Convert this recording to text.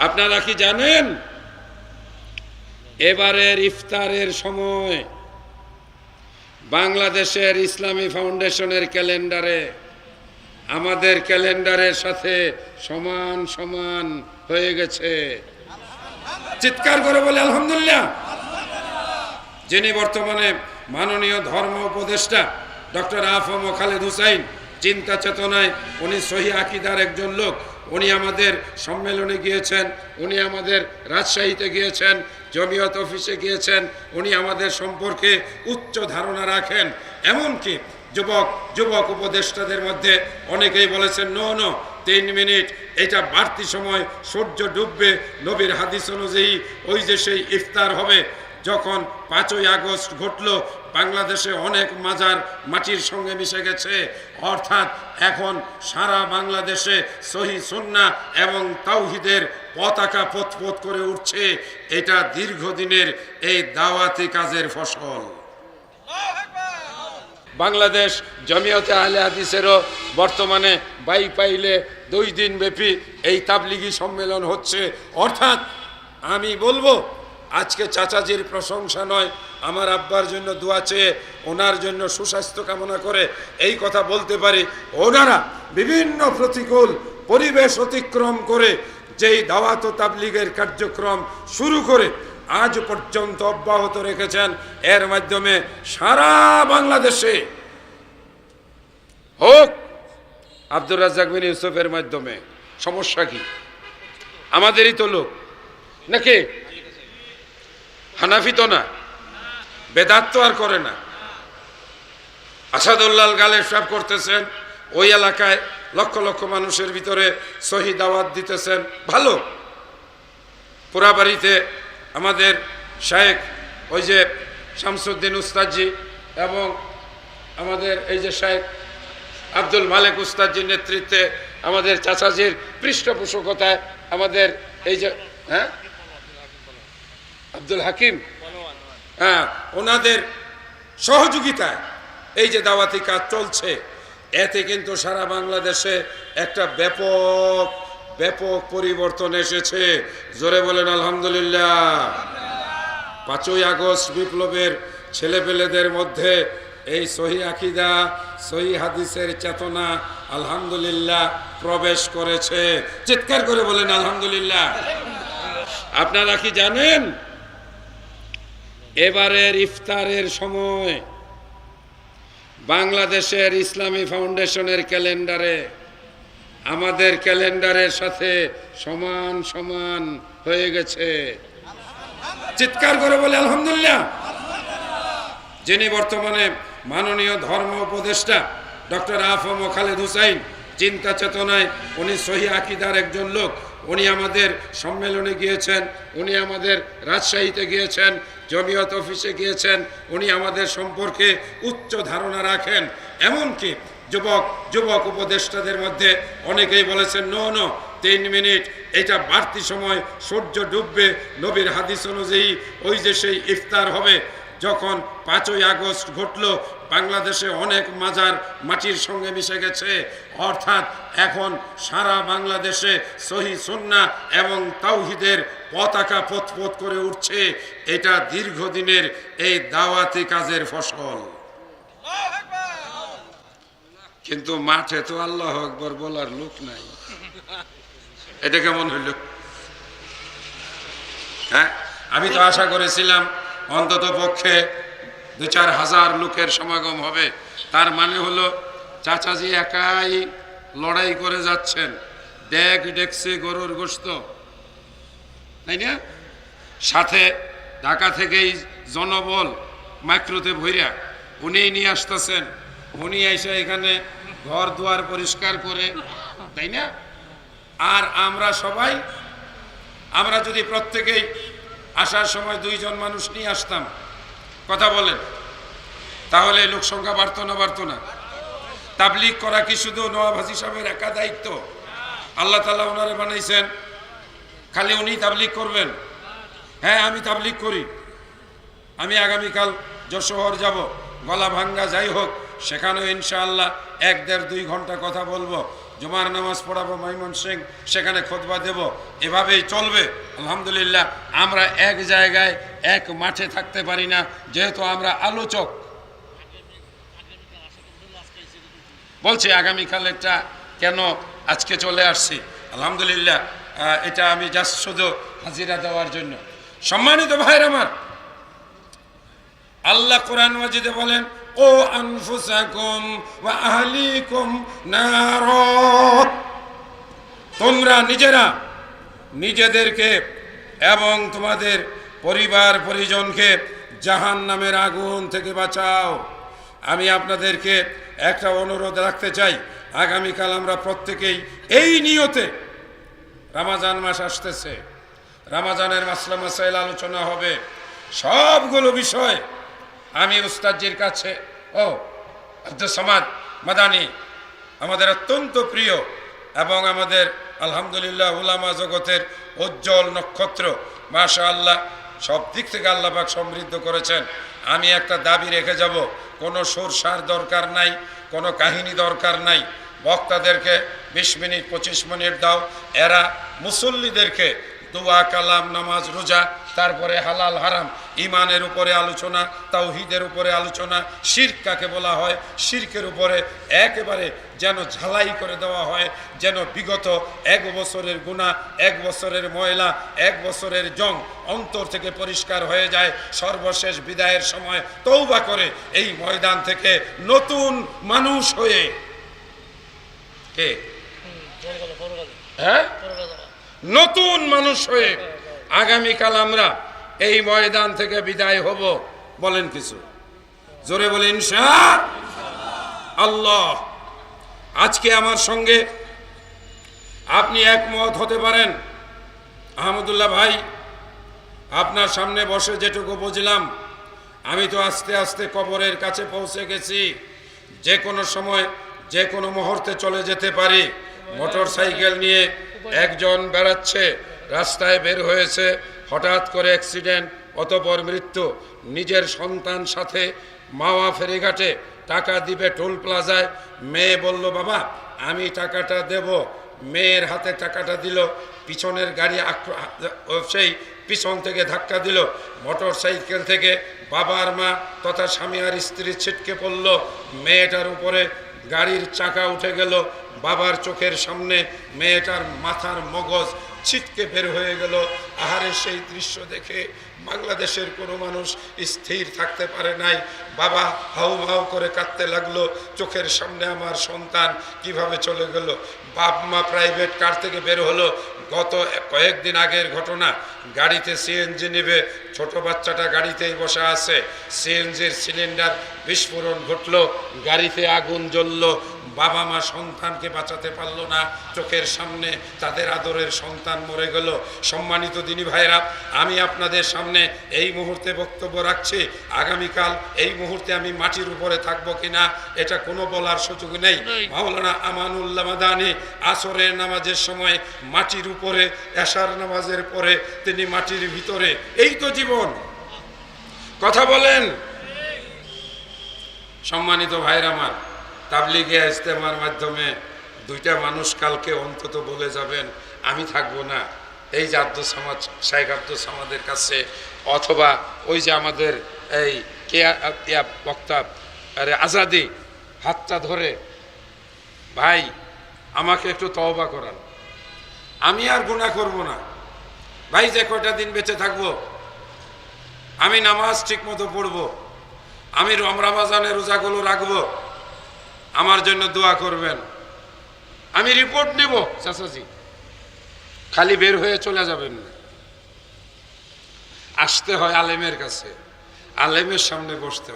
আপনারা কি জানেন? এবারের ইফতারের সময় বাংলাদেশের ইসলামী ফাউন্ডেশনের ক্যালেন্ডারে, আমাদের ক্যালেন্ডারের সাথে সমান সমান হয়ে গেছে। চিৎকার করে বলে, আলহামদুলিল্লাহ। যিনি বর্তমানে মাননীয় ধর্ম উপদেষ্টা, ডক্টর আফম খালেদ হুসাইন, চিন্তা চেতনায় উনি সহি আকিদার একজন লোক। উনি আমাদের সম্মেলনে গিয়েছেন, উনি আমাদের রাজশাহীতে গিয়েছেন, জমিয়ত অফিসে গিয়েছেন, উনি আমাদের সম্পর্কে উচ্চ ধারণা রাখেন। এমনকি যুবক যুবক উপদেষ্টাদের মধ্যে অনেকেই বলেছেন, নো নো, তিন মিনিট, এটা বাড়তি সময়, সূর্য ডুববে, নবীর হাদিস অনুযায়ী ওই যে সেই ইফতার হবে, যখন পাঁচই আগস্ট ঘটল বাংলাদেশে অনেক মাজার মাটির সঙ্গে মিশে গেছে। অর্থাৎ এখন সারা বাংলাদেশে সহি সুন্না এবং তাওহিদের পতাকা পথ করে উঠছে। এটা দীর্ঘদিনের এই দাওয়াতি কাজের ফসল। বাংলাদেশ জমিয়তে আহলে হাদিসেরও বর্তমানে বাই পাইলে দুই দিন ব্যাপী এই তাবলিগি সম্মেলন হচ্ছে। অর্থাৎ আমি বলব, আজকে চাচাজির প্রশংসা নয় আমার আব্বার জন্য দোয়া চেয়ে ওনার জন্য সুস্বাস্থ্য কামনা করে এই কথা বলতে পারি। ওনারা বিভিন্ন প্রতিকূল পরিবেশ অতিক্রম করে যেই দাওয়াত তাবলিগের কার্যক্রম শুরু করে আজ পর্যন্ত অব্যাহত রেখেছেন। এর মাধ্যমে সারা বাংলাদেশে হোক আব্দুর রাজ্জাক বিন ইউসুফের মাধ্যমে। সমস্যা কি? আমাদেরই তো লোক। নাকি? হানাফি তো না। বেদাত তো আর করে না। আসাদুল্লাল গালে সব করতেছেন, ওই এলাকায় লক্ষ লক্ষ মানুষের ভিতরে সহি দাওয়াত দিতেছেন। ভালো। পোড়াবাড়িতে আমাদের শায়েক ওই যে শামসুদ্দিন উস্তাদজি এবং আমাদের এই যে শায়েক আব্দুল মালেক উস্তাদজির নেতৃত্বে আমাদের চাচাজির পৃষ্ঠপোষকতায় আমাদের এই যে হ্যাঁ? আব্দুল হাকিম। হ্যাঁ ওনাদের সহযোগিতায় এই যে দাওয়াতি কাজ চলছে, এতে কিন্তু সারা বাংলাদেশে একটা ব্যাপক ব্যাপক পরিবর্তন এসেছে। জোরে বলেন, আলহামদুলিল্লাহ। পাঁচই আগস্ট বিপ্লবের ছেলেপেলেদের মধ্যে এই সহি আকিদা, সহি হাদিসের চেতনা, আলহামদুলিল্লাহ, প্রবেশ করেছে। চিৎকার করে বলেন, আলহামদুলিল্লাহ। আপনারা কি জানেন? এবারের ইফতারের সময় বাংলাদেশের ইসলামী ফাউন্ডেশনের ক্যালেন্ডারে, আমাদের ক্যালেন্ডারের সাথে সমান সমান হয়ে গেছে। চিৎকার করে বলে, আলহামদুলিল্লাহ। যিনি বর্তমানে মাননীয় ধর্ম উপদেষ্টা ডক্টর আফম খালেদ হুসাইন চিন্তা চেতনায় উনি সহি আকিদার একজন লোক। উনি আমাদের সম্মেলনে গিয়েছেন, উনি আমাদের রাজশাহীতে গিয়েছেন, জমিয়ত অফিসে গিয়েছেন, উনি আমাদের সম্পর্কে উচ্চ ধারণা রাখেন। এমনকি যুবক যুবক উপদেষ্টাদের মধ্যে অনেকেই বলেছেন, নো নো, তিন মিনিট, এটা বাড়তি সময়, সূর্য ডুববে, নবীর হাদিস অনুযায়ী ওই যে সেই ইফতার হবে যখন পাঁচই আগস্ট ঘটল, বাংলাদেশে অনেক মাজার মাটির সঙ্গে মিশে গেছে। অর্থাৎ এখন সারা বাংলাদেশে সহি সুন্না এবং তাওহিদের পতাকা পথ করে উঠছে। এটা দীর্ঘদিনের এই দাওয়াতি কাজের ফসল। কিন্তু মাঠে তো আল্লাহ আকবর বলার লোক নাই। এটা কেমন হইল? হ্যাঁ আমি তো আশা করেছিলাম অন্তত পক্ষে দু চার হাজার লোকের সমাগম হবে। তার মানে হলো, চাচাজি একাই লড়াই করে যাচ্ছেন। ডেক ডেকছে গরুর গোস্ত তাই না? সাথে ঢাকা থেকেই জনবল মাইক্রোতে ভৈরা, উনিই নিয়ে আসতেছেন। উনি এসে এখানে ঘর দুয়ার পরিষ্কার করে, তাই না? আর আমরা সবাই, আমরা যদি প্রত্যেকেই আসার সময় দুইজন মানুষ নিয়ে আসতাম। কথা বলেন। তাহলে লোক সংখ্যা বাড়তো না বাড়তো না? তাবলিক করা কি শুধু নওয়াব হাজি সাহেবের একা দায়িত্ব? আল্লাহ তালা ওনারে বানাইছেন। খালি উনি তাবলিক করবেন। হ্যাঁ আমি তাবলিক করি। আমি আগামীকাল যশোহর যাব। গলা ভাঙ্গা যাই হোক, সেখানেও ইনশাআল্লাহ এক দেড় দুই ঘণ্টা কথা বলব। জুমার নামাজ পড়াবো মাইমন সিং, সেখানে খোদবা দেব। এভাবেই চলবে। আলহামদুলিল্লাহ, আমরা এক জায়গায়, এক মাঠে থাকতে পারি না, যেহেতু আমরা আলোচক। বলছি আগামীকালেরটা কেন আজকে চলে আসছি? আলহামদুলিল্লাহ এটা আমি জাস্ট শুধু হাজিরা দেওয়ার জন্য। সম্মানিত ভাইয়ের আমার, আল্লাহ কোরআন মাজিদে বলেন ও আনফুসাকুম ওয়া আহলিকুম নার তোমরা নিজেরা নিজেদেরকে এবং তোমাদের পরিবার পরিজনকে জাহান নামের আগুন থেকে বাঁচাও। আমি আপনাদেরকে একটা অনুরোধ রাখতে চাই। আগামীকাল আমরা প্রত্যেকেই এই নিয়তে রামাজান মাস আসতেছে। রামাজানের মাসলা মাসাইল আলোচনা হবে। সবগুলো বিষয় আমি উস্তাদজির কাছে, ও, আব্দুল সামাদ মাদানি, আমাদের অত্যন্ত প্রিয় এবং আমাদের, আলহামদুলিল্লাহ, উলামা জগতের উজ্জ্বল নক্ষত্র। মাশা আল্লাহ সব দিক থেকে আল্লাপাক সমৃদ্ধ করেছেন। আমি একটা দাবি রেখে যাব, কোনো সুর সার দরকার নাই, কোনো কাহিনী দরকার নাই। বক্তাদেরকে বিশ মিনিট, পঁচিশ মিনিট দাও, এরা মুসল্লিদেরকে দোয়া, কালাম, নামাজ, রোজা তারপরে হালাল হারাম ইমানের উপরে আলোচনা তাওহিদের উপরে আলোচনা শির্ক কাকে বলা হয়? শির্কের উপরে একেবারে যেন ঝালাই করে দেওয়া হয় যেন বিগত এক বছরের গুণা এক বছরের ময়লা এক বছরের জং অন্তর থেকে পরিষ্কার হয়ে যায়। সর্বশেষ বিদায়ের সময় তৌবা করে এই ময়দান থেকে নতুন মানুষ হয়ে কে? হ্যাঁ? নতুন মানুষ হয়ে আগামীকাল আমরা এই ময়দান থেকে বিদায় হব। বলেন কিছু। জোরে বলেন ইনশা আল্লাহ, আজকে আমার সঙ্গে আপনি একমত হতে পারেন। আহমদুল্লাহ ভাই, আপনার সামনে বসে যেটুকু বুঝলাম, আমি তো আস্তে আস্তে কবরের কাছে পৌঁছে গেছি। যে কোনো সময়, যে কোনো মুহূর্তে চলে যেতে পারি। মোটর সাইকেল নিয়ে একজন বেড়াচ্ছে রাস্তায় বের হয়েছে, হঠাৎ করে অ্যাক্সিডেন্ট অতপর মৃত্যু। নিজের সন্তান সাথে মাওয়া ফেরিঘাটে টাকা দিবে টোল প্লাজায়। মেয়ে বলল, বাবা, আমি টাকাটা দেব। মেয়ের হাতে টাকাটা দিল, পিছনের গাড়ি সেই পিছন থেকে ধাক্কা দিল। মোটর সাইকেল থেকে বাবার মা তথা স্বামী আর স্ত্রী ছিটকে পড়ল। মেয়েটার উপরে গাড়ির চাকা উঠে গেল। বাবার চোখের সামনে মেয়েটার মাথার মগজ ছিটকে বের হয়ে গেল। আহারের সেই দৃশ্য দেখে বাংলাদেশের কোনো মানুষ স্থির থাকতে পারে নাই। বাবা হাউ হাউ করে কাঁদতে লাগল। চোখের সামনে আমার সন্তান কীভাবে চলে গেল? বাপ মা প্রাইভেট কার থেকে বের হলো? গত কয়েকদিন আগের ঘটনা। গাড়িতে সিএনজি নেবে। ছোট বাচ্চাটা গাড়িতেই বসে আছে। সিএনজির সিলিন্ডার বিস্ফোরণ ঘটলো। গাড়িতে আগুন জ্বললো। বাবা মা সন্তানকে বাঁচাতে পারল না। চোখের সামনে তাদের আদরের সন্তান মরে গেল। সম্মানিত দিনী ভাইরা আমি আপনাদের সামনে এই মুহূর্তে বক্তব্য রাখছি। আগামীকাল এই মুহূর্তে আমি মাটির উপরে থাকব কিনা এটা কোনো বলার সুযোগ নেই। মাওলানা আমানুল্লাহ মাদানি আসরের নামাজের সময় মাটির উপরে এশার নামাজের পরে তিনি মাটির ভিতরে। এই তো জীবন। কথা বলেন। সম্মানিত ভাইরা আমার তাবলিগে ইজতেমার মাধ্যমে দুইটা মানুষ কালকে অন্তত বলে যাবেন, আমি থাকব না। এই যে আব্দুল সামাদ শাইখ আব্দুল সামাদের কাছে, অথবা ওই যে আমাদের এই কেয়া বক্তা, আরে আজাদি, হাতটা ধরে, ভাই, আমাকে একটু তওবা করান। আমি আর গুণা করব না। ভাই, যে কয়টা দিন বেঁচে থাকব? আমি নামাজ ঠিক মতো পড়ব। আমি রমরামাজানের রোজাগুলো রাখব। আমার জন্য দোয়া করবেন। আমি রিপোর্ট নেব, চাচাজি। খালি বের হয়ে চলে যাবেন না। আসতে হয় আলেমের কাছে। আলেমের সামনে বসতে হয়।